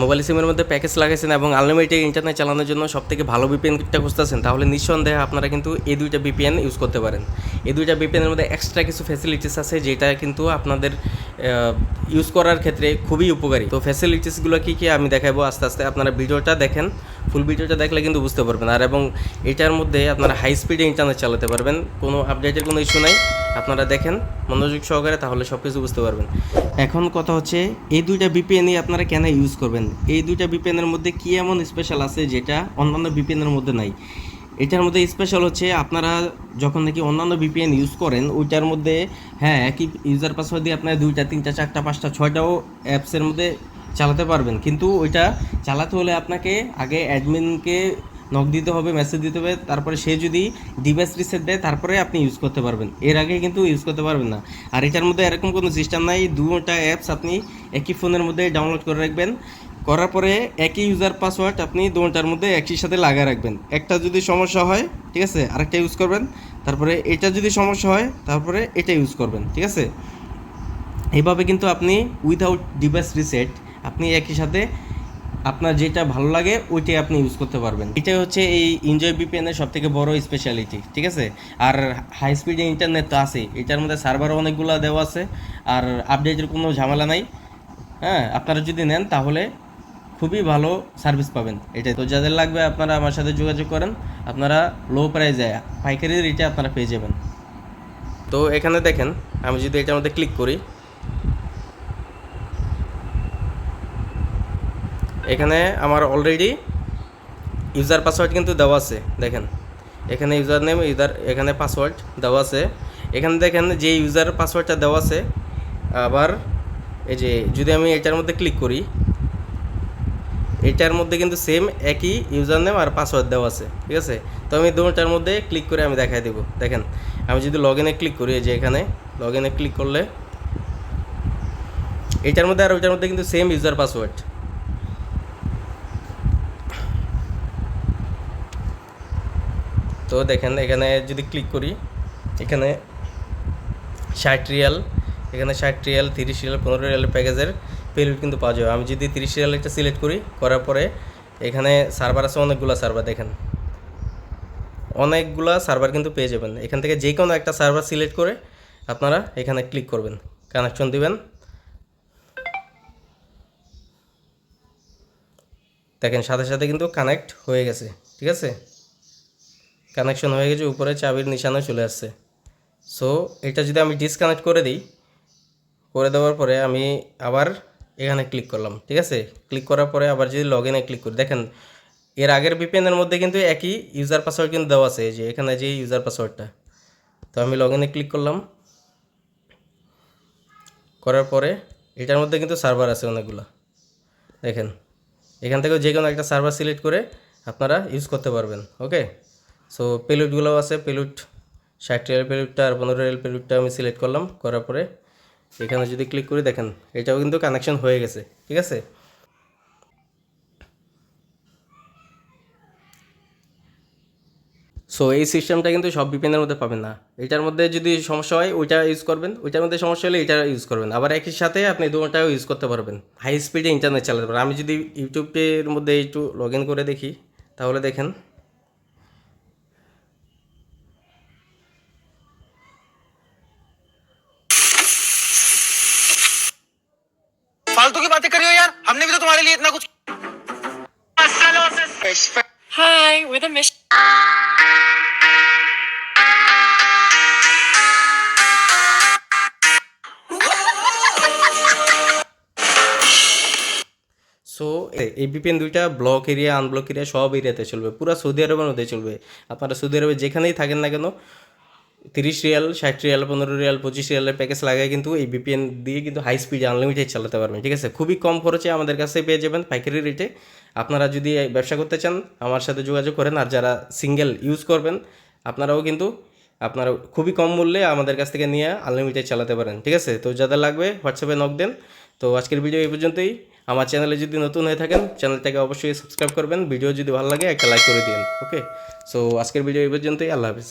Mobile সিমের মধ্যে package লাগাইছেন এবং আনলিমিটেড ইন্টারনেট চালানোর জন্য সব থেকে ভালো বিপিএনটা খুঁজতেছেন, তাহলে নিঃসন্দেহে আপনারা কিন্তু এই দুইটা বিপিএন ইউজ করতে পারেন। এই দুইটা বিপিএনের মধ্যে এক্সট্রা কিছু ফ্যাসিলিটিস আছে যেটা কিন্তু আপনাদের ইউজ করার ক্ষেত্রে খুবই উপকারী। তো ফ্যাসিলিটিসগুলো কী কী আমি দেখাবো? আস্তে আস্তে আপনারা ভিডিওটা দেখেন। ফুল ভিডিওটা দেখলে কিন্তু বুঝতে পারবেন। আর এবং এটার মধ্যে আপনারা হাই স্পিডে ইন্টারনেট চালাতে পারবেন। কোনো আপডেটের কোনো ইস্যু নাই। আপনারা দেখেন, মনোযোগ সহকারে তাহলে সব কিছু বুঝতে পারবেন। এখন কথা হচ্ছে, এই দুইটা বিপিএনই আপনারা কেন ইউজ করবেন? এই দুইটা বিপিএনের মধ্যে কী এমন স্পেশাল আছে যেটা অন্যান্য বিপিএনের মধ্যে নাই? এটার মধ্যে স্পেশাল হচ্ছে, আপনারা যখন নাকি অন্যান্য বিপিএন ইউজ করেন, ওইটার মধ্যে হ্যাঁ একই ইউজার পাসওয়ার্ড দিয়ে আপনারা দুইটা, তিনটা, চারটা, পাঁচটা, ছয়টাও অ্যাপসের মধ্যে চালাতে পারবেন। কিন্তু ওইটা চালাতে হলে আপনাকে আগে অ্যাডমিনকে নক দিতে হবে মেসেজ দিতে হবে, তারপরে সে যদি ডিভাইস রিসেট দেয়, তারপরে আপনি ইউজ করতে পারবেন। এর আগে কিন্তু ইউজ করতে পারবেন না। আর এটার মধ্যে এরকম কোনো সিস্টেম নাই। দুটা অ্যাপস আপনি একই ফোনের মধ্যে ডাউনলোড করে রাখবেন। করার পরে একই ইউজার পাসওয়ার্ড আপনি দুটার মধ্যে একই সাথে লাগিয়ে রাখবেন। একটা যদি সমস্যা হয়, ঠিক আছে, আরেকটা ইউজ করবেন। তারপরে এটা যদি সমস্যা হয়, তারপরে এটা ইউজ করবেন, ঠিক আছে? এইভাবে কিন্তু আপনি উইথাউট ডিভাইস রিসেট আপনি একই সাথে আপনার যেটা ভালো লাগে, ওইটাই আপনি ইউজ করতে পারবেন। এটাই হচ্ছে এই এনজয় বিপিএন এর সব থেকে বড় স্পেশালিটি ঠিক আছে? আর হাই স্পিডে ইন্টারনেট তো আছে এটার মধ্যে সার্ভারও অনেকগুলো দেওয়া আছে। আর আপডেটের কোনো ঝামেলা নাই। হ্যাঁ আপনারা যদি নেন, তাহলে খুবই ভালো সার্ভিস পাবেন এটাই তো যাদের লাগবে, আপনারা আমার সাথে যোগাযোগ করেন। আপনারা লো প্রাইজে পাইকারি রেটে আপনারা পেয়ে যাবেন। তো এখানে দেখেন, আমি যদি এটার মধ্যে ক্লিক করি এখানে আমার অলরেডি ইউজার পাসওয়ার্ড কিন্তু দেওয়া আছে, দেখেন। এখানে ইউজার নেম ইউজার এখানে পাসওয়ার্ড দেওয়া আছে। এখানে দেখেন যে ইউজার পাসওয়ার্ডটা দেওয়া আছে, আবার এই যে যদি আমি এটার মধ্যে ক্লিক করি, এটার মধ্যে কিন্তু সেম একই ইউজার নেম আর পাসওয়ার্ড দেওয়া আছে, ঠিক আছে? তো আমি দুটার মধ্যে ক্লিক করে আমি দেখাই দেবো, দেখেন। আমি যদি লগ ইনে ক্লিক করি, এই যে এখানে লগ ইনে ক্লিক করলে, এটার মধ্যে আর ওইটার মধ্যে কিন্তু সেম ইউজার পাসওয়ার্ড তো দেখেন, এখানে যদি ক্লিক করি, এখানে ষাট রিয়াল, এখানে ষাট রিয়াল, তিরিশ রিয়াল, পনেরো রিয়ালের প্যাকেজের পেরিয়ড কিন্তু পাওয়া যাবে। আমি যদি তিরিশ রিয়াল একটা সিলেক্ট করি, করার পরে এখানে সার্ভার আছে, অনেকগুলো সার্ভার দেখেন। অনেকগুলা সার্ভার কিন্তু পেয়ে যাবেন। এখান থেকে যে কোনো একটা সার্ভার সিলেক্ট করে আপনারা এখানে ক্লিক করবেন। কানেকশন দিবেন। দেখেন, সাথে সাথে কিন্তু কানেক্ট হয়ে গেছে। ঠিক আছে? কানেকশন হয়ে গেছে, উপরে চাবির নিশানা চলে আসছে। সো এটা যদি আমি ডিসকানেক্ট করে দিই, করে দেওয়ার পরে আমি আবার এখানে ক্লিক করলাম, ঠিক আছে? ক্লিক করার পরে আবার যদি লগ ইনে ক্লিক করি, দেখেন, এর আগের বিপিএনের মধ্যে কিন্তু একই ইউজার পাসওয়ার্ড কিন্তু দেওয়া আছে যে এখানে যে ইউজার পাসওয়ার্ডটা তো আমি লগ ইনে ক্লিক করলাম। করার পরে এটার মধ্যে কিন্তু সার্ভার আছে অনেকগুলো। দেখেন, এখান থেকেও যে কোনো একটা সার্ভার সিলেক্ট করে আপনারা ইউজ করতে পারবেন ওকে সো পেলুটগুলোও আছে পেলুট ষাট রিয়াল পেলুটটা আর পনেরো রিয়াল পেলুটটা আমি সিলেক্ট করলাম, করার পরে এখানে যদি ক্লিক করি, দেখেন, এটাও কিন্তু কানেকশন হয়ে গেছে, ঠিক আছে? সো এই সিস্টেমটা কিন্তু সব বিপিএনের মধ্যে পাবেন না। এটার মধ্যে যদি সমস্যা হয়, ওইটা ইউজ করবেন, ওইটার মধ্যে সমস্যা হলে এটা ইউজ করবেন। আবার একই সাথে আপনি দুটাও ইউজ করতে পারবেন। হাই স্পিডে ইন্টারনেট চালাতে পারবেন। আমি যদি ইউটিউবের মধ্যে একটু লগ ইন করে দেখি, তাহলে দেখেন फालतू की बातें करियो यार हमने भी तो तुम्हारे लिए इतना कुछ Hi, we're the mission. So এই বিপিএন দুইটা ব্লক এরিয়া আনব্লক এরিয়া সব এরিয়াতে চলবে পুরো সৌদি আরবের মধ্যে চলবে আপনারা সৌদি আরবে যেখানেই থাকেন না কেন তিরিশ রিয়াল, ষাট রিয়াল, পনেরো রিয়াল, পঁচিশ রিয়ালের প্যাকেজ লাগায় কিন্তু এই বিপিএন দিয়ে কিন্তু হাই স্পিড আনলিমিটেড চালাতে পারবেন, ঠিক আছে? খুবই কম খরচে আমাদের কাছে পেয়ে যাবেন পাইকারি রেটে আপনারা যদি ব্যবসা করতে চান, আমার সাথে যোগাযোগ করেন আর যারা সিঙ্গেল ইউজ করবেন, আপনারাও কিন্তু আপনারা খুবই কম মূল্যে আমাদের কাছ থেকে নিয়ে আনলিমিটেড চালাতে পারেন, ঠিক আছে? তো যাদের লাগবে হোয়াটসঅ্যাপে নক দেন। তো আজকের ভিডিও এই পর্যন্তই। আমার চ্যানেলে যদি নতুন হয়ে থাকেন চ্যানেলটাকে অবশ্যই সাবস্ক্রাইব করবেন। ভিডিও যদি ভালো লাগে, একটা লাইক করে দিন ওকে সো আজকের ভিডিও এই পর্যন্তই। আল্লাহ হাফিজ।